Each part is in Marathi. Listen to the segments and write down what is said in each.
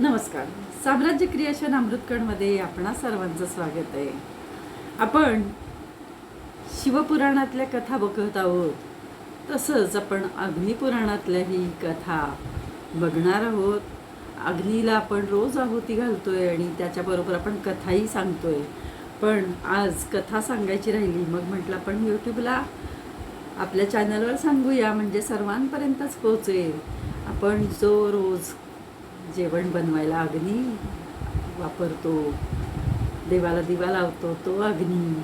नमस्कार. साम्राज्य क्रिएशन अमृतकणमध्ये आपणा सर्वांचं स्वागत आहे. आपण शिवपुराणातल्या कथा बघत आहोत. तसंच आपण अग्निपुराणातल्याही कथा बघणार आहोत. अग्नीला आपण रोज आहुती घालतो आहे आणि त्याच्याबरोबर आपण कथाही सांगतो आहे पण आज कथा सांगायची राहिली मग म्हटलं आपण यूट्यूबला आपल्या चॅनलवर सांगूया म्हणजे सर्वांपर्यंतच पोहोचेल. आपण जो रोज जेवण बनवायला अग्नी वापरतो. देवाला दिवा लावतो तो अग्नी.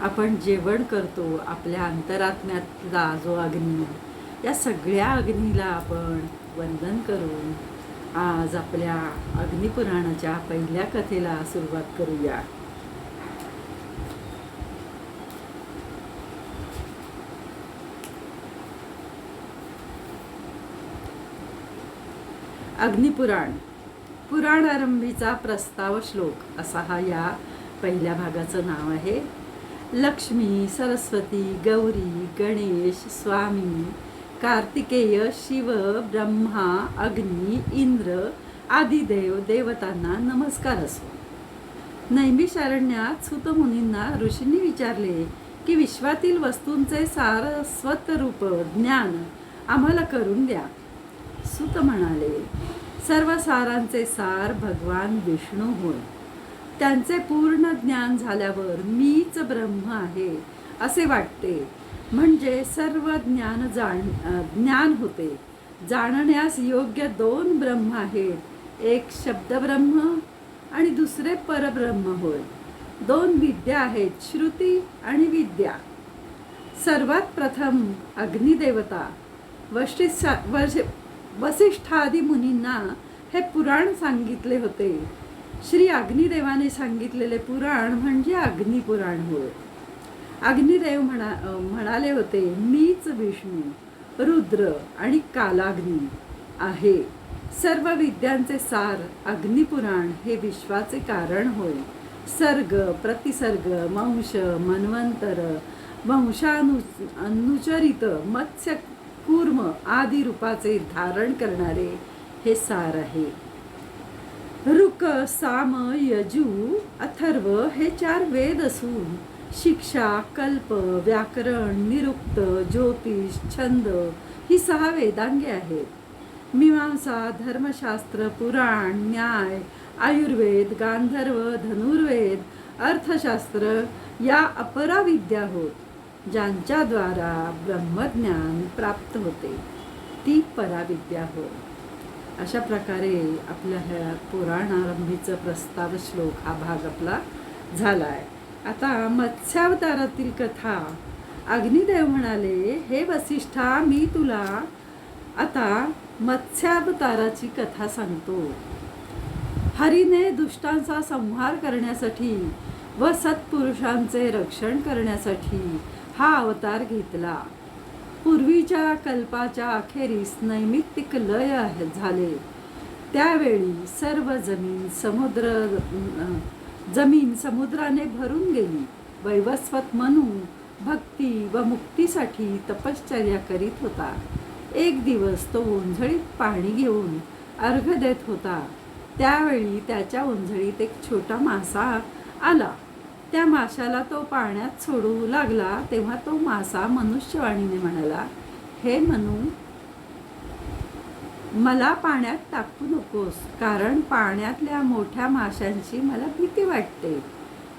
आपण जेवण करतो आपल्या अंतरात्म्यातला जो अग्नी. या सगळ्या अग्नीला आपण वंदन करून आज आपल्या अग्निपुराणाच्या पहिल्या कथेला सुरुवात करूया. अग्निपुराण. पुराणारंभीचा प्रस्ताव श्लोक असा हा या पहिल्या भागाचं नाव आहे. लक्ष्मी सरस्वती गौरी गणेश स्वामी कार्तिकेय शिव ब्रह्मा अग्नी इंद्र आदी देव देवतांना नमस्कार असो. नैमिषारण्यात सुतमुनींना ऋषींनी विचारले की विश्वातील वस्तूंचे सारस्वत रूप ज्ञान आम्हाला करून द्या. सुत म्हणाले सर्व सारांचे सार भगवान विष्णू होय. त्यांचे पूर्ण ज्ञान झाल्यावर मीच ब्रह्म आहे असे वाटते. म्हणजे सर्व ज्ञान जाण ज्ञान होते. जाणण्यास योग्य दोन ब्रह्म आहेत. एक शब्दब्रह्म आणि दुसरे परब्रह्म होय. दोन विद्या आहेत श्रुती आणि विद्या. सर्वात प्रथम अग्निदेवता. वशिष्ठा वर्ष वसिष्ठादी मुनींना हे पुराण सांगितले होते. श्री अग्निदेवाने सांगितलेले पुराण म्हणजे अग्निपुराण होय. अग्निदेव म्हणा म्हणाले होते मीच विष्णू रुद्र आणि कालाग्नी आहे. सर्व विद्यांचे सार अग्निपुराण हे विश्वाचे कारण होय. सर्ग प्रतिसर्ग वंश मन्वंतर वंशानु अनुचरित मत्स्य कूर्म आदी रूपाचे धारण करणारे हे सार आहे. ऋक साम यजू अथर्व हे चार वेद असून शिक्षा कल्प व्याकरण निरुक्त ज्योतिष छंद ही सहा वेदांगे आहेत. मीमांसा धर्मशास्त्र पुराण न्याय आयुर्वेद गांधर्व धनुर्वेद अर्थशास्त्र या अपरा विद्या होत. ज्यांच्याद्वारा ब्रह्मज्ञान प्राप्त होते ती पराविद्या होय. अशा प्रकारे आपल्या ह्या पुराणारंभीचं प्रस्ताव श्लोक हा भाग आपला झाला आहे आता मत्स्यावतारातील कथा. अग्निदेव म्हणाले हे वसिष्ठा मी तुला आता मत्स्यावताराची कथा सांगतो. हरीने दुष्टांचा संहार करण्यासाठी व सत्पुरुषांचे रक्षण करण्यासाठी हा अवतार घेतला. पूर्वीच्या कल्पाच्या अखेरीस नैमित्तिक लय झाले. त्यावेळी सर्व जमीन समुद्र जमीन समुद्राने भरून गेली. वैवस्वत मनू भक्ती व मुक्तीसाठी तपश्चर्या करीत होता. एक दिवस तो ओंझळीत पाणी घेऊन अर्घ देत होता. त्यावेळी त्याच्या ओंझळीत एक छोटा मासा आला. त्या माशाला तो पाण्यात सोडू लागला तेव्हा तो मासा मनुष्यवाणीने म्हणाला हे मनू मला पाण्यात टाकू नकोस कारण पाण्यातल्या मोठ्या माशांची मला भीती वाटते.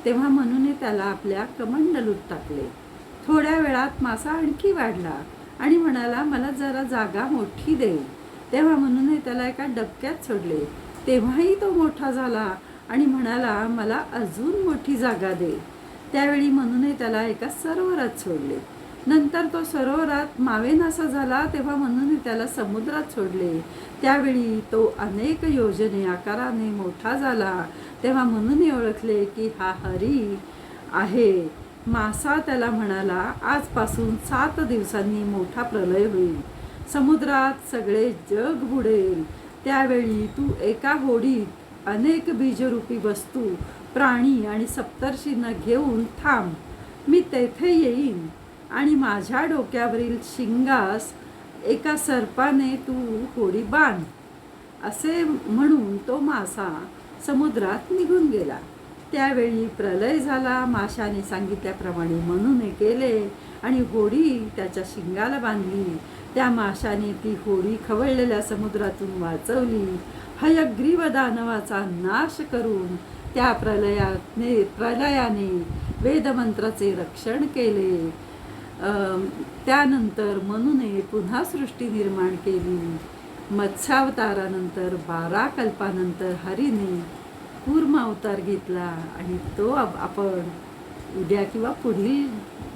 तेव्हा मनूने त्याला आपल्या कमंडलूत टाकले. थोड्या वेळात मासा आणखी वाढला आणि म्हणाला मला जरा जागा मोठी दे. तेव्हा मनूने त्याला एका डबक्यात सोडले. तेव्हाही तो मोठा झाला आणि म्हणाला मला अजून मोठी जागा दे. त्यावेळी मनूने त्याला एका सरोवरात सोडले. नंतर तो सरोवरात मावेनासा झाला तेव्हा मनूने त्याला समुद्रात सोडले. त्यावेळी तो अनेक योजने आकाराने मोठा झाला. तेव्हा मनूने ओळखले की हा हरी आहे. मासा त्याला म्हणाला आजपासून सात दिवसांनी मोठा प्रलय होईल. समुद्रात सगळे जग बुडेल. त्यावेळी तू एका होडीत अनेक बीजरूपी वस्तू प्राणी आणि सप्तर्षींना घेऊन थांब. मी तेथे येईन. आणि माझ्या डोक्यावरील शिंगास एका सर्पाने तू होडी बांध. असे म्हणून तो मासा समुद्रात निघून गेला. त्यावेळी प्रलय झाला. माशाने सांगितल्याप्रमाणे म्हणून केले आणि होडी त्याच्या शिंगाला बांधली. त्या माशाने ती होडी खवळलेल्या समुद्रातून वाचवली. हयग्रीव दानवाचा नाश करून त्या प्रलयाने प्रलयाने वेदमंत्राचे रक्षण केले. त्यानंतर मनुने पुन्हा सृष्टी निर्माण केली. मत्स्यावतारानंतर बारा कल्पानंतर हरीने कूर्म अवतार घेतला आणि तो आपण उद्या किंवा पुढील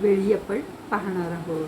वेळी आपण पाहणार आहोत.